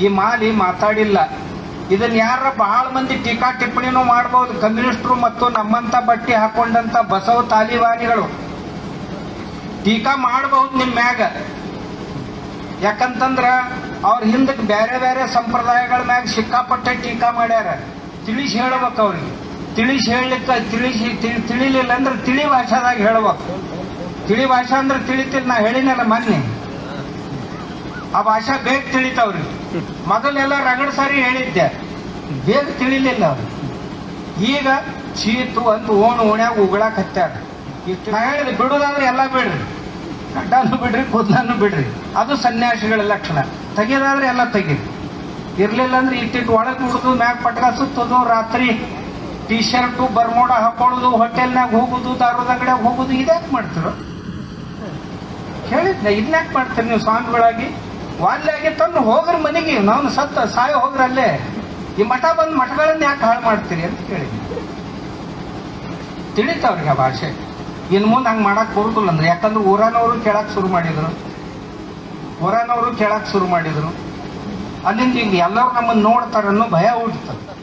ಈ ಮಾಲಿ ಮಾತಾಡಿಲ್ಲ. ಇದನ್ನ ಯಾರ ಬಹಳ ಮಂದಿ ಟೀಕಾ ಟಿಪ್ಪಣಿನೂ ಮಾಡಬಹುದು ಕಮ್ಯುನಿಸ್ಟ್ರು ಮತ್ತು ನಮ್ಮಂತ ಬಟ್ಟಿ ಹಾಕೊಂಡಂತ ಬಸವ ತಾಲಿಬಾನಿಗಳು ಟೀಕಾ ಮಾಡಬಹುದು ನಿಮ್ ಮ್ಯಾಗ. ಯಾಕಂತಂದ್ರ ಅವ್ರ ಹಿಂದಕ್ಕೆ ಬೇರೆ ಬೇರೆ ಸಂಪ್ರದಾಯಗಳ ಮ್ಯಾಗ ಸಿಕ್ಕಾಪಟ್ಟೆ ಟೀಕಾ ಮಾಡ್ಯಾರ. ತಿಳಿಸಿ ಹೇಳ್ಬೇಕು ಅವ್ರಿಗೆ. ತಿಳಿಸಿ ಹೇಳಲಿಕ್ಕೆ, ತಿಳಿಸಿ, ತಿಳಿ- ತಿಳಿಲಿಲ್ಲ ಅಂದ್ರೆ ತಿಳಿ ಭಾಷಾದಾಗ ಹೇಳ್ಬೇಕು. ತಿಳಿ ಭಾಷಾ ಅಂದ್ರೆ ತಿಳಿತಿಲ್ಲ, ನಾ ಹೇಳಿನಲ್ಲ ಮೊನ್ನೆ. ಆ ಭಾಷೆ ಬೇಗ ತಿಳಿತಾವ್ರಿ. ಮೊದಲೆಲ್ಲ ರಗಡ್ ಸಾರಿ ಹೇಳಿದ್ದೆ. ಬೇಗ ತಿಳಿಲಿಲ್ಲ ಅವ್ರು. ಈಗ ಚೀತು ಅಂತ ಓಣ ಓಣ್ಯಾಗ ಉಗಳಾಕ್ ಹತ್ಯಾರ. ಇಷ್ಟು ಬಿಡುದಾದ್ರೆ ಎಲ್ಲ ಬಿಡ್ರಿ. ಗಡ್ಡಾನು ಬಿಡ್ರಿ, ಕೂದಲನ್ನು ಬಿಡ್ರಿ. ಅದು ಸನ್ಯಾಸಿಗಳ ಲಕ್ಷಣ. ತೆಗೆಯೋದಾದ್ರೆ ಎಲ್ಲ ತೆಗೀರಿ ಇರ್ಲಿಲ್ಲ ಅಂದ್ರೆ ಇಟ್ಟಿಟ್ಟು ಒಳಗೆ ಹುಡುದು ಮ್ಯಾಗ ಪಟ್ಕ ಸುತ್ತೋದು, ರಾತ್ರಿ ಟಿ ಶರ್ಟು ಬರ್ಮೋಡ ಹಾಕೊಳ್ಳೋದು ಹೋಟೆಲ್ನಾಗ ಹೋಗುದು, ದಾರದ ಹೋಗುದು, ಇದ್ಯಾಕೆ ಮಾಡ್ತಿರೋ? ಹೇಳಿದ್ನ ಇದನ್ಯಾಕೆ ಮಾಡ್ತೀರಿ ನೀವು ಸ್ವಾಮಿಗಳಾಗಿ? ವಾಲ್ಯಾಗಿ ತಂದು ಹೋಗ್ರ ಮನೆಗೆ ನಾವು ಸತ್ತ ಸಾಯ ಹೋಗ್ರಲ್ಲೇ. ಈ ಮಠ ಬಂದು ಮಠಗಳನ್ನ ಯಾಕೆ ಹಾಳು ಮಾಡ್ತೀರಿ ಅಂತ ಕೇಳಿ ತಿಳಿತಾವ್ರಿಗೆ ಆ ಭಾಷೆ. ಇನ್ನು ಮುಂದೆ ಹಂಗೆ ಮಾಡಕ್ ಬರುದಿಲ್ಲ ಅಂದ್ರೆ, ಯಾಕಂದ್ರೆ ಊರನವರು ಕೇಳಕ್ ಶುರು ಮಾಡಿದ್ರು. ಊರಾನವರು ಕೇಳಕ್ ಶುರು ಮಾಡಿದ್ರು. ಅಲ್ಲಿಂದ ಹಿಂಗೆ ಎಲ್ಲರೂ ನಮ್ಮನ್ನು ನೋಡ್ತಾರನ್ನೋ ಭಯ ಹುಡ್ತದೆ